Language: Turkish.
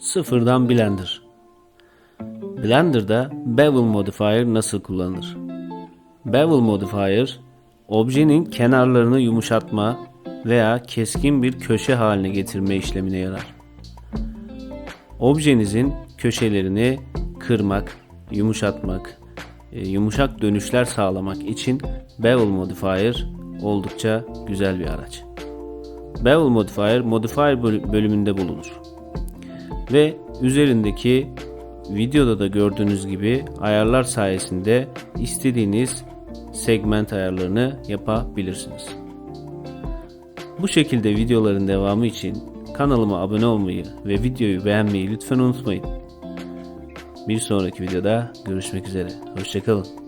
Sıfırdan Blender. Blender'da Bevel Modifier nasıl kullanılır? Bevel Modifier, objenin kenarlarını yumuşatma veya keskin bir köşe haline getirme işlemine yarar. Objenizin köşelerini kırmak, yumuşatmak, e, yumuşak dönüşler sağlamak için Bevel Modifier oldukça güzel bir araç. Bevel Modifier, Modifier böl- bölümünde bulunur. Ve üzerindeki videoda da gördüğünüz gibi ayarlar sayesinde istediğiniz segment ayarlarını yapabilirsiniz. Bu şekilde videoların devamı için kanalıma abone olmayı ve videoyu beğenmeyi lütfen unutmayın. Bir sonraki videoda görüşmek üzere. Hoşçakalın.